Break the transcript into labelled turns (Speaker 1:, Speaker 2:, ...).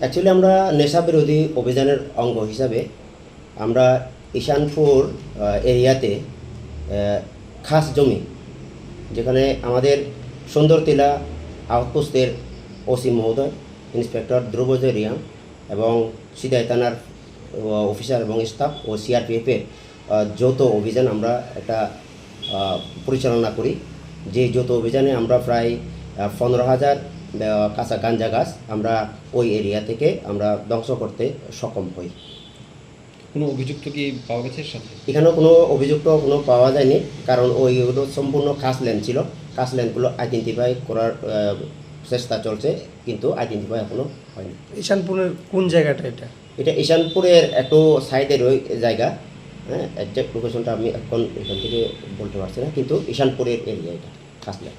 Speaker 1: Actually আমরা নেশা বিরোধী অভিযানের অঙ্গ হিসাবে আমরা ঈশানপুর এরিয়াতে খাস জমি, যেখানে আমাদের সুন্দরতিলা আউটপোস্টের ওসি মহোদয়, ইন্সপেক্টর ধ্রুবজয় রিয়াং এবং সিদাই থানার অফিসার এবং স্টাফ ও সিআরপিএফের যৌথ অভিযান আমরা একটা পরিচালনা করি। যে যৌথ অভিযানে আমরা প্রায় পনেরো হাজার কাঁচা গাঞ্জা গাছ আমরা ওই এরিয়া থেকে আমরা ধ্বংস করতে সক্ষম হই।
Speaker 2: কোনো অভিযুক্ত কি পাওয়া গেছে সাথে?
Speaker 1: এখানেও কোনো অভিযুক্ত কোনো পাওয়া যায়নি কারণ ওইগুলো সম্পূর্ণ কাজ ল্যান্ড ছিল। কাজ ল্যান্ডগুলো আইডেন্টিফাই করার চেষ্টা চলছে কিন্তু আইডেন্টিফাই এখনও হয়নি।
Speaker 3: ঈশানপুরের কোন জায়গাটা এটা?
Speaker 1: এটা ঈশানপুরের একটু সাইডের ওই জায়গা হ্যাঁ একজ্যাক্ট লোকেশনটা আমি এখন এখান থেকে বলতে পারছি না কিন্তু ঈশানপুরের এরিয়া এটা কাজ ল্যান্ড